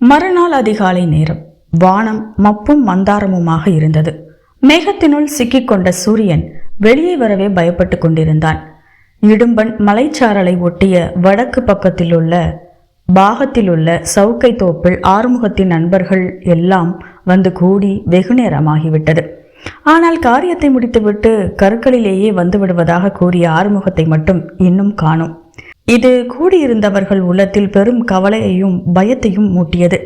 மறுநாள் அதிகாலை நேரம். வானம் மப்பும் மந்தாரமுமாக இருந்தது. மேகத்தினுள் சிக்கிக்கொண்ட சூரியன் வெளியே வரவே பயப்பட்டு கொண்டிருந்தான். இடும்பன் மலைச்சாரலை ஒட்டிய வடக்கு பக்கத்தில் உள்ள பாகத்தில் உள்ள சவுக்கை தோப்பில் ஆறுமுகத்தின் நண்பர்கள் எல்லாம் வந்து கூடி வெகு நேரமாகிவிட்டது. ஆனால் காரியத்தை முடித்துவிட்டு கருக்களிலேயே வந்து விடுவதாக கூறிய ஆறுமுகத்தை மட்டும் இன்னும் காணும். இது கூடியிருந்தவர்கள் உள்ளத்தில் பெரும் கவலையையும் பயத்தையும் மூட்டியது.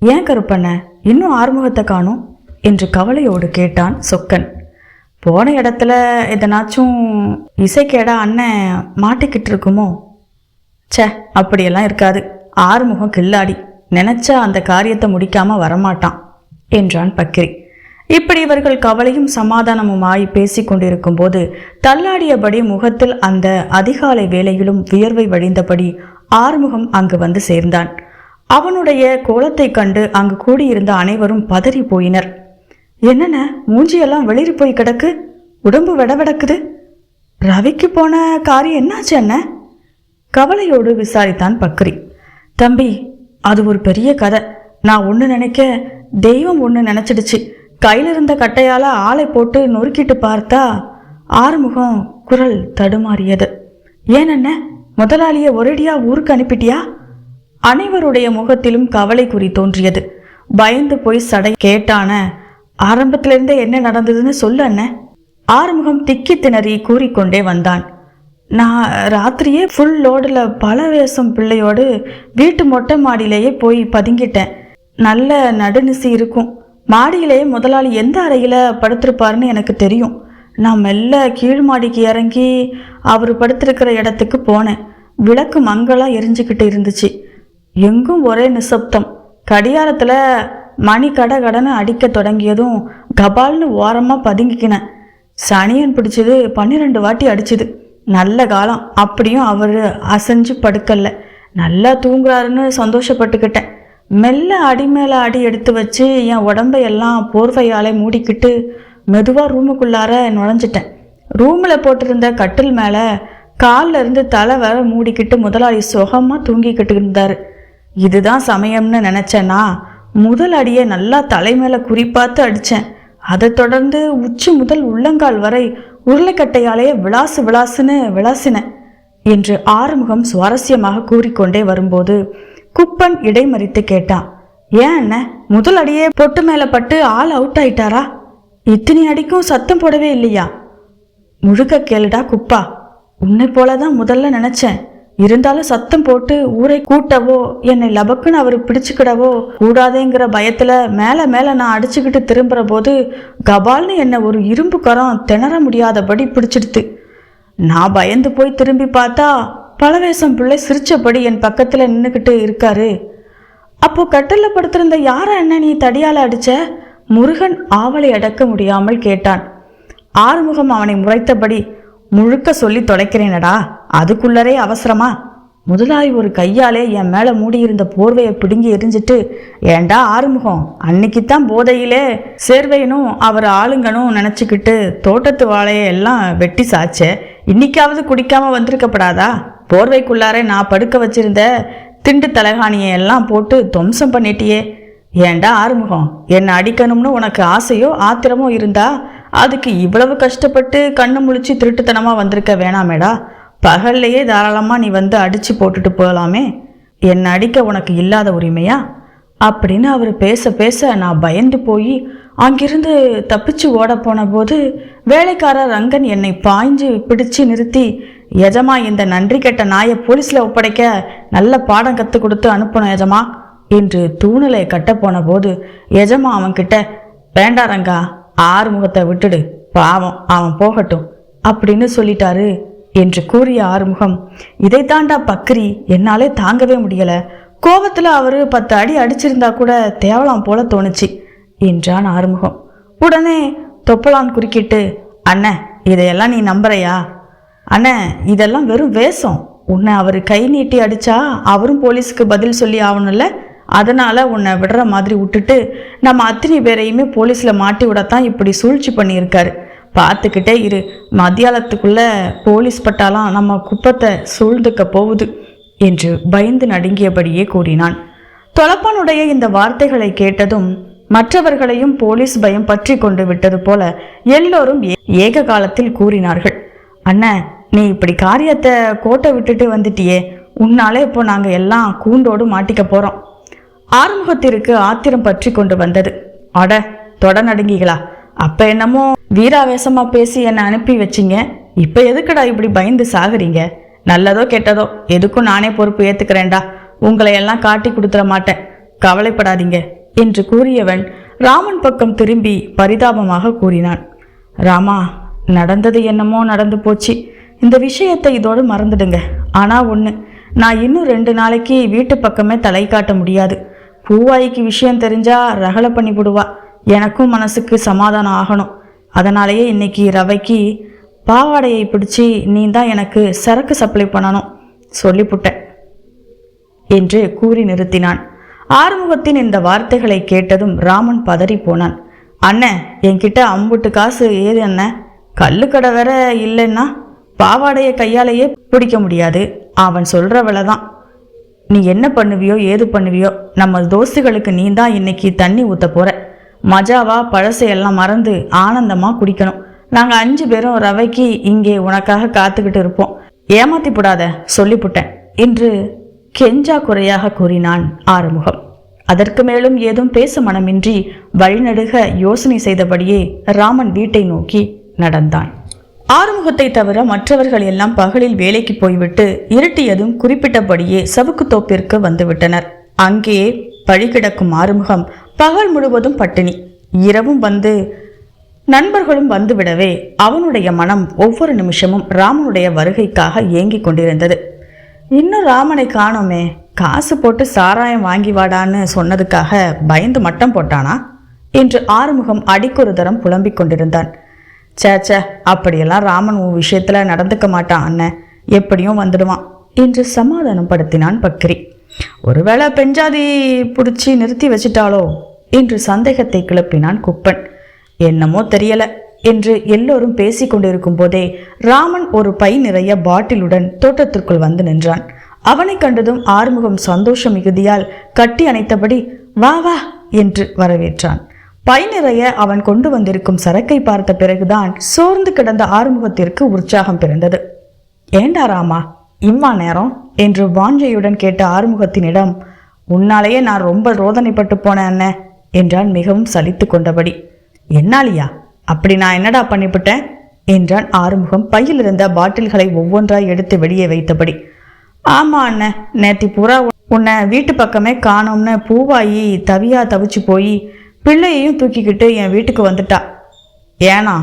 ஏன் கருப்பண்ண இன்னும் ஆறுமுகத்தை காணோம்? என்று கவலையோடு கேட்டான் சொக்கன். போன இடத்துல எதனாச்சும் இசைக்கேடா அண்ணன் மாட்டிக்கிட்டு இருக்குமோ ச்சே அப்படியெல்லாம் இருக்காது. ஆறுமுகம் கில்லாடி. நினைச்சா அந்த காரியத்தை முடிக்காம வரமாட்டான் என்றான் பக்கிரி. இப்படி இவர்கள் கவலையும் சமாதானமுமாய் பேசிக் கொண்டிருக்கும் போது தள்ளாடியபடி முகத்தில் அந்த அதிகாலை வேலையிலும் வியர்வை வழிந்தபடி ஆறுமுகம் அங்கு வந்து சேர்ந்தான். அவனுடைய கோலத்தை கண்டு அங்கு கூடியிருந்த அனைவரும் பதறி போயினர். என்னென்ன மூஞ்சியெல்லாம் வெளிரி போய் கிடக்கு? உடம்பு விடவிடக்குது ரவிக்கு போன காரியம் என்னாச்சு என்ன கவலையோடு விசாரித்தான் பக்ரி. தம்பி அது ஒரு பெரிய கதை. நான் ஒன்று நினைக்க தெய்வம் ஒன்று நினச்சிடுச்சு. கையில் இருந்த கட்டையால் ஆளை போட்டு நொறுக்கிட்டு பார்த்தா ஆறுமுகம் குரல் தடுமாறியது. ஏனென்ன? முதலாளியை ஒரேடியா ஊருக்கு அனுப்பிட்டியா? அனைவருடைய முகத்திலும் கவலை குறி தோன்றியது. பயந்து போய் சடை கேட்டான ஆரம்பத்திலிருந்தே என்ன நடந்ததுன்னு சொல்லு அண்ணன் ஆறுமுகம் திக்கி திணறி கூறிக்கொண்டே வந்தான். நான் ராத்திரியே ஃபுல் லோடில் பல வேஷம் பிள்ளையோடு வீட்டு மொட்டை மாடியிலேயே போய் பதுங்கிட்டேன். நல்ல நடுநிசி இருக்கும். மாடியிலேயே முதலாளி எந்த அறையில் படுத்திருப்பாருன்னு எனக்கு தெரியும். நான் மெல்ல கீழ் மாடிக்கு இறங்கி அவர் படுத்திருக்கிற இடத்துக்கு போனேன். விளக்கு மங்களாக எரிஞ்சுக்கிட்டு இருந்துச்சு. எங்கும் ஒரே நிசப்தம். கடியாரத்தில் மணி கட கடனை அடிக்க தொடங்கியதும் கபால்னு ஓரமாக பதுங்கிக்கினேன். சனியன் பிடிச்சது பன்னிரெண்டு வாட்டி அடிச்சுது. நல்ல காலம். அப்படியும் அவர் அசைஞ்சு படுக்கல. நல்லா தூங்குறாருன்னு சந்தோஷப்பட்டுக்கிட்டேன். மெல்ல அடி மேலே அடி எடுத்து வச்சு என் உடம்பை எல்லாம் போர்வையாலே மூடிக்கிட்டு மெதுவாக ரூமுக்குள்ளார நுழைஞ்சிட்டேன். ரூமில் போட்டிருந்த கட்டில் மேலே கால்ல இருந்து தலை வர மூடிக்கிட்டு முதலாளி சுகமாக தூங்கிக்கிட்டு இருந்தார். இதுதான் சமயம்னு நினச்சேன்னா முதல் அடியை நல்லா தலை மேலே குறிப்பாத்து அடித்தேன் அதை தொடர்ந்து உச்சி முதல் உள்ளங்கால் வரை உருளைக்கட்டையாலேயே விளாசு விளாசுன்னு விளாசினேன் என்று ஆறுமுகம் சுவாரஸ்யமாக கூறிக்கொண்டே வரும்போது குப்பன் இடைமறித்து கேட்டான் ஏன் என்ன முதல் அடியே பொட்டு மேலே பட்டு ஆள் அவுட் ஆயிட்டாரா? இத்தனை அடிக்கும் சத்தம் போடவே இல்லையா? முழுக்க கேளுடா குப்பா. உன்னை போலதான் முதல்ல நினைச்சேன். இருந்தாலும் சத்தம் போட்டு ஊரை கூட்டவோ என்னை லபக்குன்னு அவர் பிடிச்சுக்கிடவோ கூடாதேங்கிற பயத்துல மேல மேல நான் அடிச்சுக்கிட்டு திரும்புற போது கபால்னு என்னை ஒரு இரும்பு கரம் திணற முடியாதபடி பிடிச்சிடுத்து. நான் பயந்து போய் திரும்பி பார்த்தா பழவேசம் பிள்ளை சிரிச்சபடி என் பக்கத்தில் நின்றுக்கிட்டு இருக்காரு. அப்போ கட்டில் படுத்திருந்த யார என்ன நீ தடியால் அடிச்ச? முருகன் ஆவலை அடக்க முடியாமல் கேட்டான். ஆறுமுகம் அவனை முறைத்தபடி முழுக்க சொல்லி தொலைக்கிறேனடா அதுக்குள்ளரே அவசரமா? முதலாளி ஒரு கையாலே என் மேலே மூடியிருந்த போர்வையை பிடுங்கி எரிஞ்சிட்டு ஏண்டா ஆறுமுகம் அன்னைக்குத்தான் போதையிலே சேர்வையனும் அவர் ஆளுங்கனும் நினச்சிக்கிட்டு தோட்டத்து வாழையை எல்லாம் வெட்டி சாச்சே இன்னைக்காவது குடிக்காம வந்திருக்கப்படாதா? போர்வைக்குள்ளாரே நான் படுக்க வச்சிருந்த திண்டு தலகாணியை எல்லாம் போட்டு துவம்சம் பண்ணிட்டியே. ஏண்டா ஆறுமுகம்? என்னை அடிக்கணும்னு உனக்கு ஆசையோ ஆத்திரமோ இருந்தா அதுக்கு இவ்வளவு கஷ்டப்பட்டு கண்ணு முழிச்சு திருட்டுத்தனமாக வந்திருக்க வேணாமேடா. பகல்லையே தாராளமாக நீ வந்து அடித்து போட்டுட்டு போகலாமே என்னை அடிக்க உனக்கு இல்லாத உரிமையா? அப்படின்னு அவர் பேச பேச நான் பயந்து போய் அங்கிருந்து தப்பிச்சு ஓட போன போது வேலைக்காரர் ரங்கன் என்னை பாய்ஞ்சு பிடிச்சு நிறுத்தி எஜமா இந்த நன்றி கெட்ட நாயை போலீஸில் ஒப்படைக்க நல்ல பாடம் கற்றுக் கொடுத்து அனுப்பணும் எஜமா என்று தூணலை கட்ட போன போது எஜமா அவன்கிட்ட வேண்டா வேண்டாரங்கா ஆறுமுகத்தை விட்டுடு பாவம் அவன் போகட்டும் அப்படின்னு சொல்லிட்டாரு என்று கூறிய ஆறுமுகம். இதைத்தாண்டா பக்ரி என்னாலே தாங்கவே முடியல. கோபத்தில் அவர் பத்து அடி அடிச்சிருந்தா கூட தேவலாம் போல தோணுச்சு என்றான் ஆறுமுகம். உடனே தொப்பலான் குறுக்கிட்டு அண்ணன் இதையெல்லாம் நீ நம்புறையா? அண்ணே இதெல்லாம் வெறும் வேஷம். உன்னை அவர் கை நீட்டி அடித்தா அவரும் போலீஸுக்கு பதில் சொல்லி ஆகணும்ல? அதனால் உன்னை விடுற மாதிரி விட்டுட்டு நம்ம அத்தனை பேரையுமே போலீஸில் மாட்டி விடத்தான் இப்படி சூழ்ச்சி பண்ணியிருக்காரு. பார்த்துக்கிட்டே இரு. மத்தியாலத்துக்குள்ளே போலீஸ் பட்டாலாம் நம்ம குப்பத்தை சூழ்ந்துக்க போகுது என்று பயந்து நடுங்கியபடியே கூறினான். தொலப்பானுடைய இந்த வார்த்தைகளை கேட்டதும் மற்றவர்களையும் போலீஸ் பயம் பற்றி கொண்டு விட்டது போல எல்லோரும் ஏ- ஏக காலத்தில் கூறினார்கள். அண்ணன் நீ இப்படி காரியத்தை கோட்டை விட்டுட்டு வந்துட்டியே உன்னாலே இப்போ நாங்கள் எல்லாம் கூண்டோடு மாட்டிக்க போகிறோம் ஆறுமுகத்திற்கு ஆத்திரம் பற்றி கொண்டு வந்தது. அட தொட நடுங்கிகளா அப்போ என்னமோ வீராவேசமாக பேசி என்னை அனுப்பி வச்சிங்க. இப்போ எதுக்குடா இப்படி பயந்து சாகுறீங்க? நல்லதோ கெட்டதோ எதுக்கும் நானே பொறுப்பு ஏற்றுக்கிறேன்டா உங்களை எல்லாம் காட்டி கொடுத்துட மாட்டேன். கவலைப்படாதீங்க என்று கூறியவன் ராமன் பக்கம் திரும்பி பரிதாபமாக கூறினான். ராமா நடந்தது என்னமோ நடந்து போச்சு. இந்த விஷயத்தை இதோடு மறந்துடுங்க. ஆனால் ஒன்று நான் இன்னும் ரெண்டு நாளைக்கு வீட்டு பக்கமே தலை காட்ட முடியாது. பூவாய்க்கு விஷயம் தெரிஞ்சா ரகலை பண்ணி விடுவா எனக்கும் மனசுக்கு சமாதானம் ஆகணும். அதனாலேயே இன்னைக்கு ரவைக்கு பாவாடையை பிடிச்சி நீ தான் எனக்கு சரக்கு சப்ளை பண்ணணும் சொல்லிப்புட்டேன் என்று கூறி நிறுத்தினான். ஆறுமுகத்தின் இந்த வார்த்தைகளை கேட்டதும் ராமன் பதறி போனான். அண்ணன் என்கிட்ட அம்புட்டு காசு ஏது அண்ணன் கல்லுக்கடை வேற இல்லைன்னா? பாவாடையை கையாலேயே பிடிக்க முடியாது. அவன் சொல்ற தான் நீ என்ன பண்ணுவியோ ஏது பண்ணுவியோ நம்ம தோஸ்துகளுக்கு நீ தான் இன்னைக்கு தண்ணி ஊத்த போற. மஜாவா பழசையெல்லாம் மறந்து ஆனந்தமா குடிக்கணும். நாங்க அஞ்சு பேரும் ரவைக்கு இங்கே உனக்காக காத்துக்கிட்டு இருப்போம். ஏமாத்தி போடாத சொல்லிப்புட்டேன் என்று கெஞ்சா குறையாக கூறினான் ஆறுமுகம். அதற்கு மேலும் ஏதும் பேச மனமின்றி வழிநடுக யோசனை செய்தபடியே ராமன் வீட்டை நோக்கி நடந்தான். ஆறுமுகத்தை தவிர மற்றவர்கள் எல்லாம் பகலில் வேலைக்கு போய்விட்டு இருட்டியதும் குறிப்பிட்டபடியே சவுக்கு தோப்பிற்கு வந்துவிட்டனர். அங்கேயே பழி கிடக்கும் ஆறுமுகம் பகல் முழுவதும் பட்டினி. இரவும் வந்து நண்பர்களும் வந்துவிடவே அவனுடைய மனம் ஒவ்வொரு நிமிஷமும் ராமனுடைய வருகைக்காக ஏங்கிக் கொண்டிருந்தது. இன்னும் ராமனை காணோமே காசு போட்டு சாராயம் வாங்கி வாடான்னு சொன்னதுக்காக பயந்து மட்டம் போட்டானா? என்று ஆறுமுகம் அடிக்கொரு தரம் புலம்பிக் கொண்டிருந்தான். சேச்சே சே அப்படியெல்லாம் ராமன் உன் விஷயத்துல நடந்துக்க மாட்டான் அண்ணன் எப்படியும் வந்துடுவான் என்று சமாதானம் படுத்தினான் பக்ரி. ஒருவேளை பெஞ்சாதி பிடிச்சி நிறுத்தி வச்சிட்டாளோ என்று சந்தேகத்தை கிளப்பினான் குப்பன். என்னமோ தெரியல என்று எல்லோரும் பேசிக்கொண்டிருக்கும் போதே ராமன் ஒரு பை நிறைய பாட்டிலுடன் தோட்டத்திற்குள் வந்து நின்றான். அவனை கண்டதும் ஆறுமுகம் சந்தோஷ மிகுதியால் கட்டி அணைத்தபடி வா வா என்று வரவேற்றான். பை நிறைய அவன் கொண்டு வந்திருக்கும் சரக்கை பார்த்த பிறகுதான் சோர்ந்து கிடந்த ஆறுமுகத்திற்கு உற்சாகம் பிறந்தது. ஏண்டா ராமா இம்மா நேரம்? என்று வாஞ்சையுடன் கேட்ட ஆறுமுகத்தினிடம் உன்னாலேயே நான் ரொம்ப ரோதனைப்பட்டு போனேன் அண்ணே என்றான் மிகவும் சலித்து கொண்டபடி. என்னாலியா அப்படி நான் என்னடா பண்ணிவிட்டேன்? என்றான் ஆறுமுகம் பையில் இருந்த பாட்டில்களை ஒவ்வொன்றாய் எடுத்து வெளியே வைத்தபடி. ஆமா அண்ணன் நேத்தி பூரா உன்னை வீட்டு பக்கமே காணோம்னு பூவாயி தவியா தவிச்சு போய் பிள்ளையையும் தூக்கிக்கிட்டு என் வீட்டுக்கு வந்துட்டா. ஏனா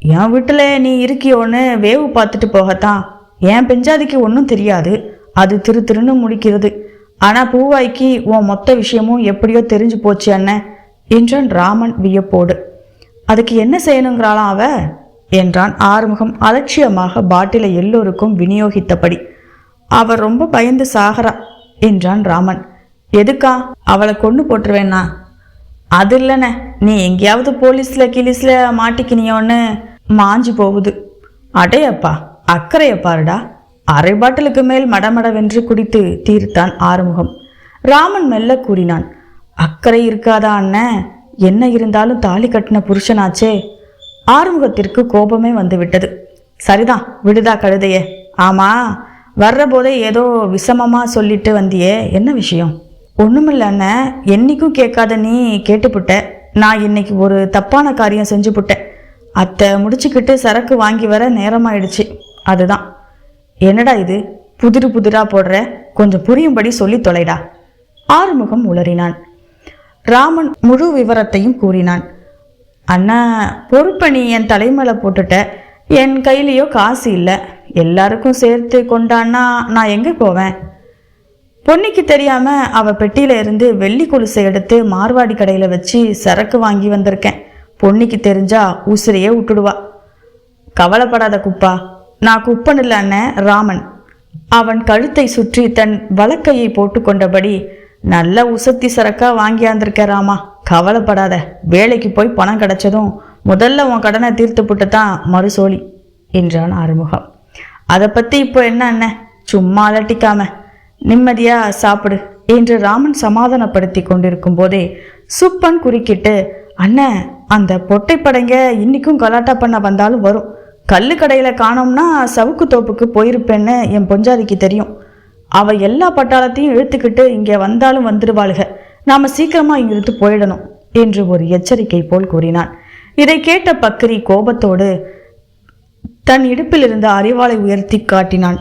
என் வீட்டில் நீ இருக்கியோன்னு வேவு பார்த்துட்டு போகத்தான். என் பெஞ்சாதிக்கு ஒன்றும் தெரியாது. அது திரு திருன்னு முடிக்கிறது. ஆனால் பூவாய்க்கு உன் மொத்த விஷயமும் எப்படியோ தெரிஞ்சு போச்சு அண்ணன் என்றான் ராமன் வியப்போடு. அதுக்கு என்ன செய்யணுங்கிறாளாம் அவ? என்றான் ஆறுமுகம் அலட்சியமாக பாட்டிலை எல்லோருக்கும் விநியோகித்தபடி. அவர் ரொம்ப பயந்து சாகரா என்றான் ராமன். எதுக்கா? அவளை கொண்டு போட்டுருவேன்னா? அது இல்லைண்ணே. நீ எங்கேயாவது போலீஸில் கிலீஸில் மாட்டிக்கினியோன்னு மாஞ்சு போகுது. அடையப்பா அக்கறையை பாருடா. அரை பாட்டிலுக்கு மேல் மடமடவென்று குடித்து தீர்த்தான் ஆறுமுகம். ராமன் மெல்ல கூறினான் அக்கறை இருக்காதா அண்ணன் என்ன இருந்தாலும் தாலி கட்டின புருஷனாச்சே. ஆறுமுகத்திற்கு கோபமே வந்துவிட்டது. சரிதான் விடுதா கழுதையே. ஆமா வர்ற போதே ஏதோ விஷமமாக சொல்லிட்டு வந்தியே. என்ன விஷயம்? ஒண்ணுமில்ல என்றைக்கும் என்னைக்கும் கேட்காத நீ கேட்டுப்புட்ட. நான் இன்னைக்கு ஒரு தப்பான காரியம் செஞ்சு புட்டேன் அத்தை முடிச்சுக்கிட்டு சரக்கு வாங்கி வர நேரமாயிடுச்சு. அதுதான். என்னடா இது? புதிரு புதிரா போடுற. கொஞ்சம் புரியும்படி சொல்லி தொலைடா. ஆறுமுகம் உளறினான். ராமன் முழு விவரத்தையும் கூறினான். அண்ணா பொறுப்பை நீ என் தலைமையில போட்டுட்ட. என் கையிலையோ காசு இல்லை. எல்லாருக்கும் சேர்த்து கொண்டான்னா நான் எங்கே போவேன்? பொன்னிக்கு தெரியாம அவ பெட்டியில இருந்து வெள்ளி கொலுசை எடுத்து மார்வாடி கடையில வச்சு சரக்கு வாங்கி வந்திருக்கேன். பொன்னிக்கு தெரிஞ்சா உசிரியே விட்டுடுவா. கவலைப்படாத குப்பா நான் குப்பன் இல்ல அண்ணன் ராமன். அவன் கழுத்தை சுற்றி தன் வலக்கையை போட்டுக்கொண்டபடி நல்ல உசத்தி சரக்கா வாங்கியாந்திருக்க ராமா கவலைப்படாத. வேலைக்கு போய் பணம் கிடைச்சதும் முதல்ல உன் கடனை தீர்த்து போட்டு தான் மறுசோழி என்றான் ஆறுமுகம். அதை பத்தி இப்போ என்ன அண்ணன் சும்மா அலட்டிக்காம. நிம்மதியா சாப்பிடு என்று ராமன் சமாதானப்படுத்தி கொண்டிருக்கும் போதே சுப்பன் குறுக்கிட்டு அண்ணன் அந்த பொட்டை படைங்க இன்னைக்கும் கலாட்டா பண்ண வந்தாலும் வரும். கல்லு கடையில் காணோம்னா சவுக்கு தோப்புக்கு போயிருப்பேன்னு என் பொஞ்சாதிக்கு தெரியும். அவ எல்லா பட்டாளத்தையும் இழுத்துக்கிட்டு இங்கே வந்தாலும் வந்துடுவாளுக நாம சீக்கிரமா இங்கிருந்து போயிடணும் என்று ஒரு எச்சரிக்கை போல் கூறினான். இதை கேட்ட பக்கரி கோபத்தோடு தன் இடுப்பில் இருந்த அறிவாளை உயர்த்தி காட்டினான்.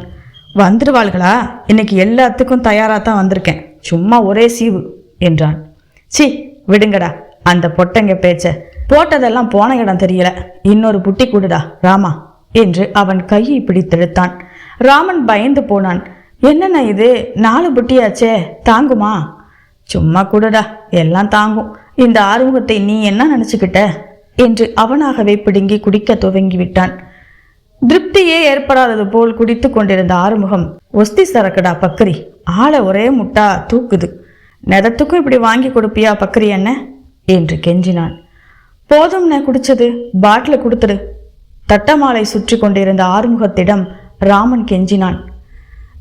வந்துடுவாள்களா இன்னைக்கு எல்லாத்துக்கும் தயாராக தான் வந்திருக்கேன். சும்மா ஒரே சீவு என்றான். சி விடுங்கடா அந்த பொட்டங்க பேச்ச. போட்டதெல்லாம் போன இடம் தெரியல. இன்னொரு புட்டி கூடுடா ராமா என்று அவன் கையை பிடித்தெடுத்தான். ராமன் பயந்து போனான். என்னென்ன இது? நாலு புட்டியாச்சே தாங்குமா? சும்மா கூடடா எல்லாம் தாங்கும். இந்த ஆறுமுகத்தை நீ என்ன நினச்சிக்கிட்ட? என்று அவனாகவே பிடுங்கி குடிக்க துவங்கி விட்டான் திருப்தியே ஏற்படாதது போல் குடித்து கொண்டிருந்த ஆறுமுகம் ஒஸ்தி சரக்குடா பக்கரி? ஆளை ஒரே முட்டா தூக்குது. நெதத்துக்கும் இப்படி வாங்கி கொடுப்பியா பக்கரி என்ன? என்று கெஞ்சினான். போதும் நான் குடிச்சது? பாட்டில் கொடுத்துடு. தட்டமாலை சுற்றி கொண்டிருந்த ஆறுமுகத்திடம் ராமன் கெஞ்சினான்.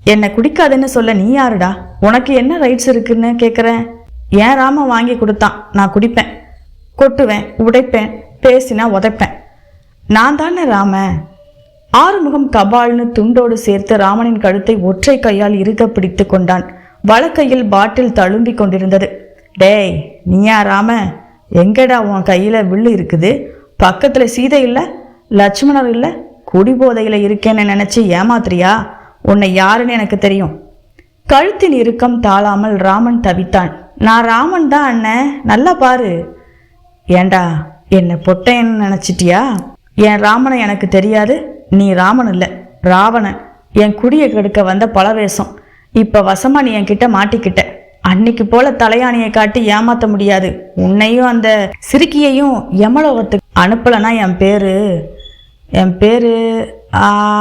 என்னை குடிக்காதுன்னு சொல்ல நீ யாருடா? உனக்கு என்ன ரைட்ஸ் இருக்குன்னு கேட்குறேன் ஏன் ராமன் வாங்கி கொடுத்தான். நான் குடிப்பேன். கொட்டுவேன் உடைப்பேன் பேசினா உதைப்பேன். நான் தானே ராமன் ஆறுமுகம் கபால்னு துண்டோடு சேர்த்து ராமனின் கழுத்தை ஒற்றை கையால் இறுக பிடித்து கொண்டான். வலக்கையில் பாட்டில் தழும்பிக் கொண்டிருந்தது. டேய் நீயா ராம? எங்கடா உன் கையில வில்லு இருக்குது? பக்கத்துல சீதை இல்லை? லட்சுமணர் இல்லை? குடிபோதையில இருக்கேன்னு நினைச்சு ஏமாத்துறியா? உன்னை யாருன்னு எனக்கு தெரியும். கழுத்தின் இறுக்கம் தாழாமல் ராமன் தவித்தான். நான் ராமன் தான் அண்ணன் நல்லா பாரு. ஏண்டா என்னை பொட்டையன்னு நினச்சிட்டியா? என் ராமனை எனக்கு தெரியாது. நீ ராமன் இல்லை ராவணன். என் குடியை கெடுக்க வந்த பலவேஷம். இப்போ வசமா நீ என்கிட்ட மாட்டிக்கிட்ட. அன்னைக்கு போல தலையாணியை காட்டி ஏமாத்த முடியாது. உன்னையும் அந்த சிறுக்கியையும் யமலோகத்துக்கு அனுப்பலைன்னா என் பேரு? என் பேரு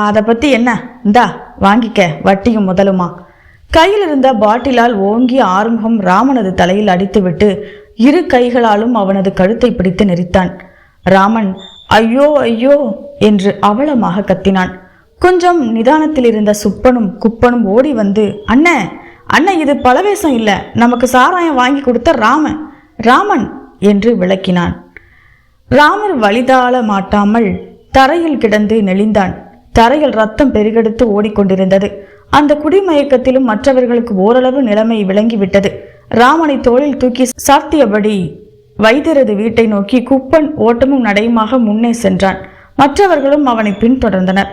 அதை பற்றி என்ன? இந்தா வாங்கிக்க வட்டியும் முதலுமா. கையில் இருந்த பாட்டிலால் ஓங்கி ஆறுமுகம் ராமனது தலையில் அடித்துவிட்டு இரு கைகளாலும் அவனது கழுத்தை பிடித்து நெரித்தான். ராமன் ஐயோ ஐயோ என்று அவலமாக கத்தினான் கொஞ்சம் நிதானத்தில் இருந்த சுப்பனும் குப்பனும் ஓடி வந்து அண்ணே அண்ணன் இது பலவேசம் இல்லை. நமக்கு சாராயம் வாங்கி கொடுத்த ராமன் ராமன் என்று விளக்கினான். ராமர் வழிதாள மாட்டாமல் தரையில் கிடந்து நெளிந்தான். தரையில் ரத்தம் பெருகெடுத்து ஓடிக்கொண்டிருந்தது. அந்த குடிமயக்கத்திலும் மற்றவர்களுக்கு ஓரளவு நிலைமை விளங்கிவிட்டது. ராமனை தோளில் தூக்கி சாத்தியபடி வைத்தியரது வீட்டை நோக்கி குப்பன் ஓட்டமும் நடையுமாக முன்னே சென்றான். மற்றவர்களும் அவனை பின்தொடர்ந்தனர்.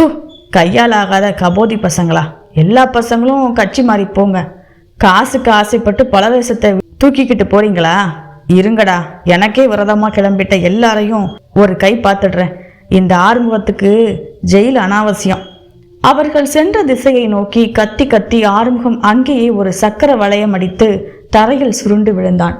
து கையால் ஆகாத கபோதி பசங்களா? எல்லா பசங்களும் கட்சி மாறி போங்க. காசுக்கு ஆசைப்பட்டு பலவேசத்தை தூக்கிக்கிட்டு போறீங்களா? இருங்கடா எனக்கே விரதமா கிளம்பிட்ட எல்லாரையும் ஒரு கை பார்த்துடுறேன். இந்த ஆறுமுகத்துக்கு ஜெயில் அனாவசியம். அவர்கள் சென்ற திசையை நோக்கி கத்தி கத்தி ஆறுமுகம் அங்கேயே ஒரு சக்கர வளையம் அடித்து தரையில் சுருண்டு விழுந்தான்.